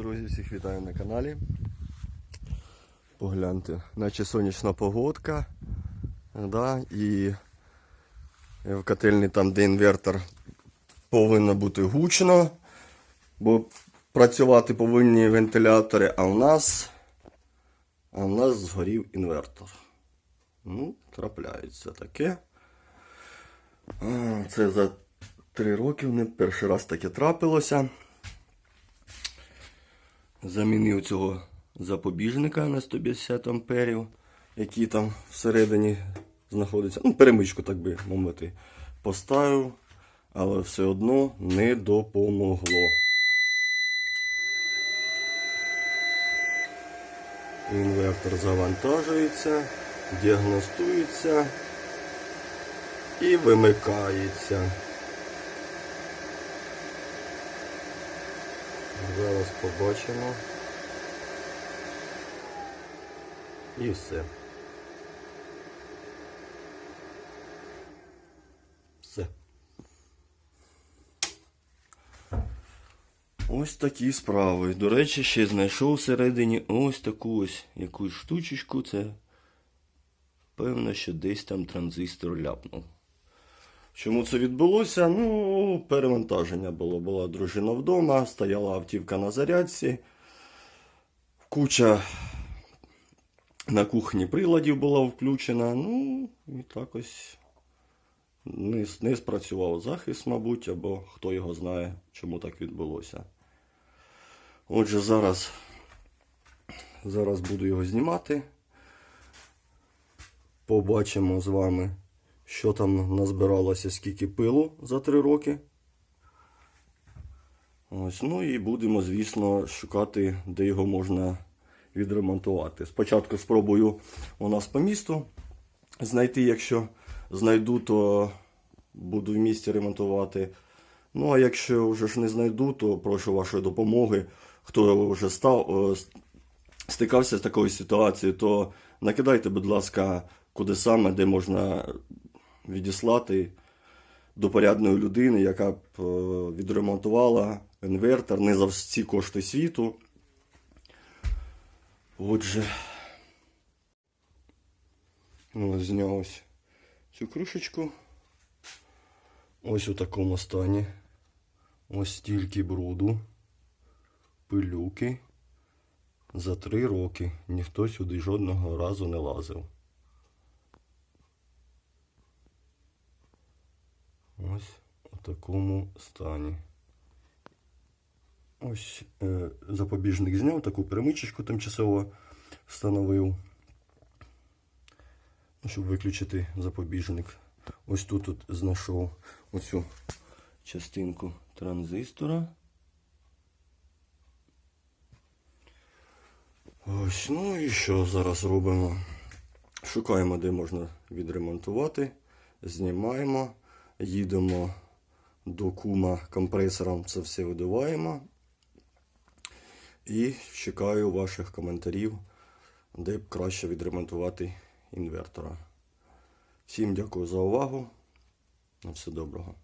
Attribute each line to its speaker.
Speaker 1: Друзі, всіх вітаю на каналі. Погляньте, наче сонячна погодка. Да, і в котельні там, де інвертор, повинно бути гучно, бо працювати повинні вентилятори, а в нас, а в нас згорів інвертор. Ну, трапляється таке. Це за три роки не перший раз таке трапилося. Замінив цього запобіжника на 150 амперів, який там всередині знаходиться. Ну, перемичку, так би мовити, поставив, але все одно не допомогло. Інвертор завантажується, діагностується і вимикається. Зараз побачимо. І все. Все. Ось такі справи. До речі, ще знайшов всередині ось таку ось якусь штучечку. Це певно, що десь там транзистор ляпнув. Чому це відбулося? Ну, перевантаження було. Була дружина вдома, стояла автівка на зарядці. Куча на кухні приладів була включена. Ну, і так ось не, не спрацював захист, мабуть, або хто його знає, чому так відбулося. Отже, зараз, зараз буду його знімати. Побачимо з вами що там назбиралося, скільки пилу за три роки. Ось, ну і будемо, звісно, шукати, де його можна відремонтувати. Спочатку спробую у нас по місту знайти, якщо знайду, то буду в місті ремонтувати. Ну, а якщо вже ж не знайду, то прошу вашої допомоги. Хто вже став, стикався з такою ситуацією, то накидайте, будь ласка, куди саме, де можна відіслати до порядної людини, яка б е, відремонтувала інвертор не за всі кошти світу. Отже, ось зняв ось цю кришечку. Ось у такому стані. Ось стільки бруду, пилюки. За три роки ніхто сюди жодного разу не лазив. Ось у такому стані. Ось е, запобіжник зняв, таку перемичечку тимчасово встановив, ну, щоб виключити запобіжник. Ось тут от знайшов оцю частинку транзистора. Ось, ну і що зараз робимо? Шукаємо, де можна відремонтувати, знімаємо. Їдемо до кума компресором, це все видуваємо. І чекаю ваших коментарів, де б краще відремонтувати інвертора. Всім дякую за увагу. На все доброго.